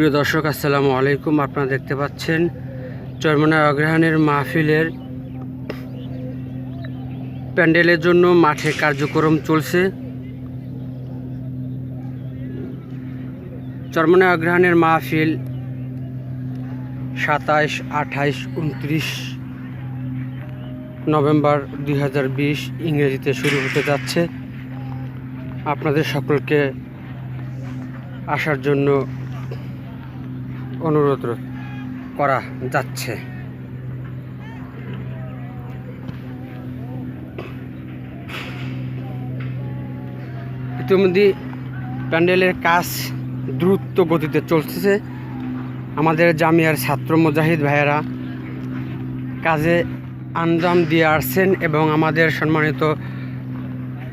প্রিয় দর্শক, আসসালামু আলাইকুম। আপনারা দেখতে পাচ্ছেন চরমনা অগ্রহায়ণের মাহফিলের প্যান্ডেলের জন্য মাঠে কার্যক্রম চলছে। চরমনা অগ্রহায়ণের মাহফিল সাতাইশ, আঠাইশ, উনত্রিশ নভেম্বর দুই হাজার বিশ ইংরেজিতে শুরু হতে যাচ্ছে। আপনাদের সকলকে আসার জন্য অনুরোধ করা যাচ্ছে। ইতিমধ্যে প্যান্ডেলের কাজ দ্রুত গতিতে চলতেছে। আমাদের জামিয়ার ছাত্র মুজাহিদ ভাইয়েরা কাজে আঞ্জাম দিয়ে আসছেন এবং আমাদের সম্মানিত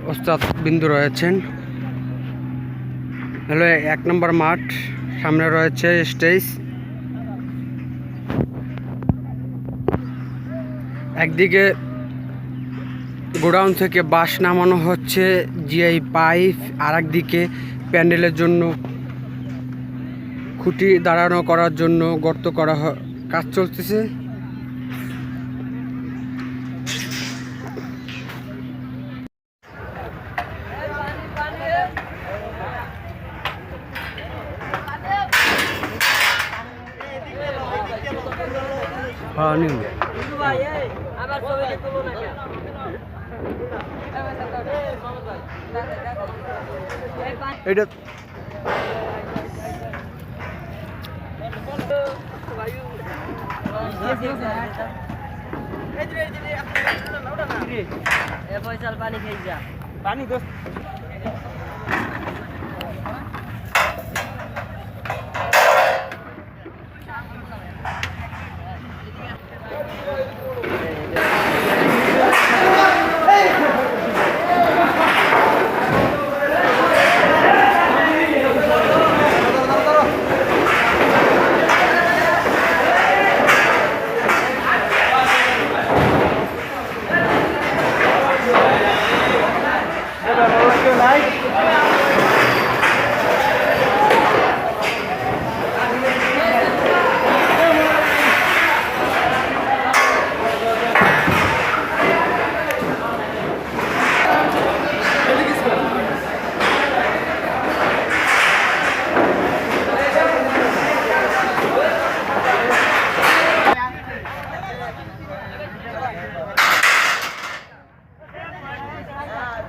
ওস্তাদ বিন্দু রয়েছেন। হলো এক নম্বর মাঠ। সামনে রয়েছে স্টেজ। একদিকে গোডাউন থেকে বাঁশ নামানো হচ্ছে জিআই পাইপ আর একদিকে প্যান্ডেলের জন্য খুঁটি দাঁড়ানো করার জন্য গর্ত করা কাজ চলতেছে। হ্যাঁ নিন আবার ছবিটা তুলো না কেন এটা পানি খেয়ে যা। পানি দোস্ত।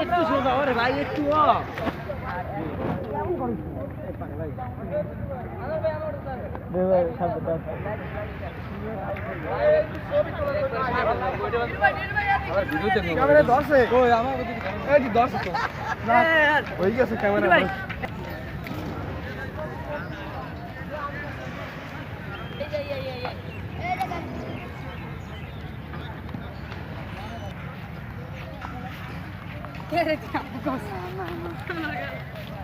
একটু সোজা ওরে ভাই একটু ক্যামেরা 别的讲不够浪漫。